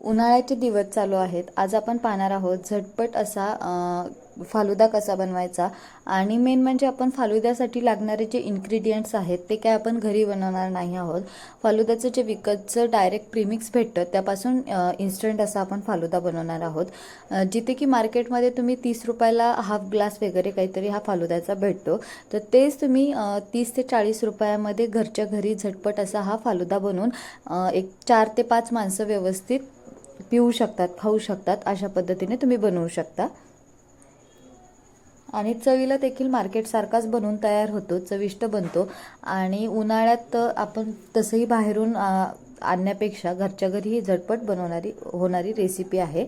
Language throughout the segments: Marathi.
उन्हाळ्याचे दिवस चालू आहेत. आज आपण पाहणार आहोत झटपट असा फालुदा कसा बनवायचा आणि मेन म्हणजे आपण फालुद्यासाठी लागणारे जे इन्ग्रेडियंट्स आहेत ते काय आपण घरी बनवणार नाही आहोत. फालुद्याचं जे विकतचं डायरेक्ट प्रीमिक्स भेटतं त्यापासून इन्स्टंट असा आपण फालुदा बनवणार आहोत. जिथे की मार्केटमध्ये तुम्ही तीस रुपयाला हाफ ग्लास वगैरे काहीतरी हा फालुद्याचा भेटतो. तर तेच तुम्ही तीस ते चाळीस रुपयामध्ये घरच्या घरी झटपट असा हा फालुदा बनवून एक चार ते पाच माणसं व्यवस्थित पिऊ शकतात खाऊ शकतात अशा पद्धतीने तुम्ही बनवू शकता. आणि चवीला देखील मार्केटसारखाच बनवून तयार होतो चविष्ट बनतो. आणि उन्हाळ्यात आपण तसंही बाहेरून आणण्यापेक्षा घरच्या घरी ही झटपट बनवणारी होणारी रेसिपी आहे.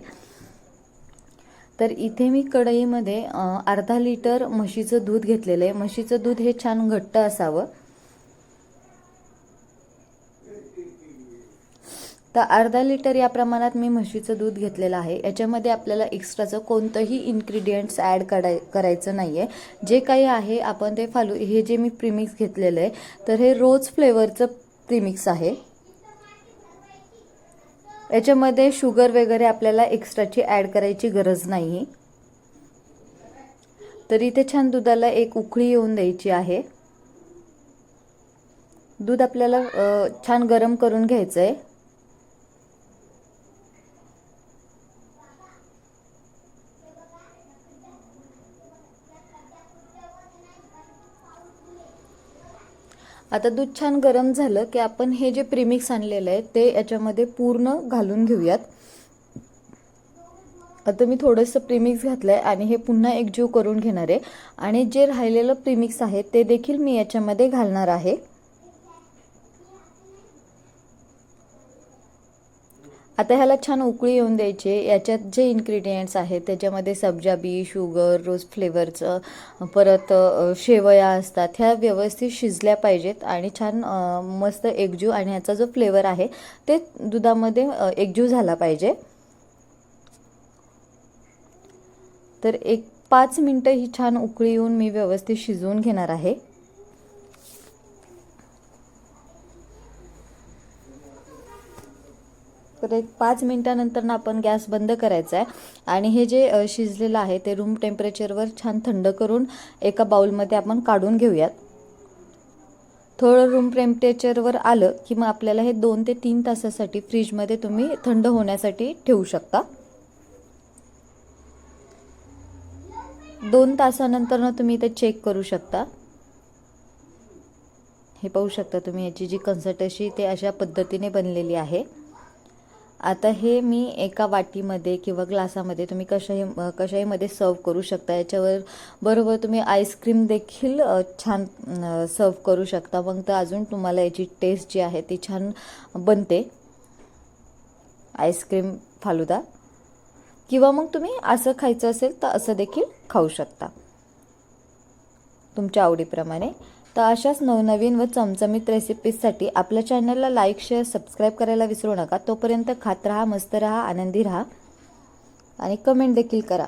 तर इथे मी कढईमध्ये अर्धा लिटर म्हशीचं दूध घेतलेलं आहे. म्हशीचं दूध हे छान घट्ट असावं. तर अर्धा लिटर या प्रमाणात मी म्हशीचं दूध घेतलेलं आहे. याच्यामध्ये आपल्याला एक्स्ट्राचं कोणतंही इन्ग्रेडियंट्स ॲड कराय करायचं नाही आहे जे काही आहे आपण ते फालू हे जे मी प्रीमिक्स घेतलेलं आहे तर हे रोज फ्लेवरचं प्रीमिक्स आहे. याच्यामध्ये शुगर वगैरे आपल्याला एक्स्ट्राची ॲड करायची गरज नाही तर इथे छान दुधाला एक उकळी येऊन द्यायची आहे. दूध आपल्याला छान गरम करून घ्यायचं आहे आता दूध छान गरम झालं की आपण हे जे प्रीमिक्स आणलेलं आहे ते याच्यामध्ये पूर्ण घालून घेऊयात. आता मी थोडंसं प्रीमिक्स घातलं आहे आणि हे पुन्हा एकजीव करून घेणार आहे. आणि जे राहिलेलं प्रीमिक्स आहे ते देखील मी याच्यामध्ये घालणार आहे. आता ह्याला छान उकळी येऊन द्यायची. याच्यात जे इन्ग्रेडियंट्स आहेत त्याच्यामध्ये सब्जा बी शुगर रोज फ्लेवरचं परत शेवया असतात ह्या व्यवस्थित शिजल्या पाहिजेत आणि छान मस्त एकजीव आणि ह्याचा जो फ्लेवर आहे ते दुधामध्ये एकजू एकजीव झाला पाहिजे. तर एक पाच मिनटं ही छान उकळी येऊन मी व्यवस्थित शिजवून घेणार आहे. तर एक पाच मिनटानंतर ना आपण गॅस बंद करायचा आहे. आणि हे जे शिजलेलं आहे ते रूम टेम्परेचरवर छान थंड करून एका बाउलमध्ये आपण काढून घेऊयात. थोडं रूम टेम्परेचरवर आलं की मग आपल्याला हे दोन ते तीन तासासाठी फ्रीजमध्ये तुम्ही थंड होण्यासाठी ठेवू शकता. दोन तासानंतर ना तुम्ही ते चेक करू शकता. हे पाहू शकता तुम्ही याची जी कन्सर्टशी ते अशा पद्धतीने बनलेली आहे. आता हे मी एका वाटीमध्ये किंवा ग्लासामध्ये तुम्ही कशाही कशाहीमध्ये सर्व करू शकता. याच्यावर बरोबर तुम्ही आईस्क्रीम देखील छान सर्व करू शकता. मग तर अजून तुम्हाला याची टेस्ट जी आहे ती छान बनते. Ice cream falooda. किंवा मग तुम्ही असं खायचं असेल तर असं देखील खाऊ शकता. तुमच्या आवडीप्रमाणे. तर अशाच नवनवीन व चमचमीत रेसिपीजसाठी आपल्या चॅनलला लाईक शेअर सबस्क्राईब करायला विसरू नका. तोपर्यंत खात राहा मस्त राहा आनंदी राहा. आणि कमेंट देखील करा.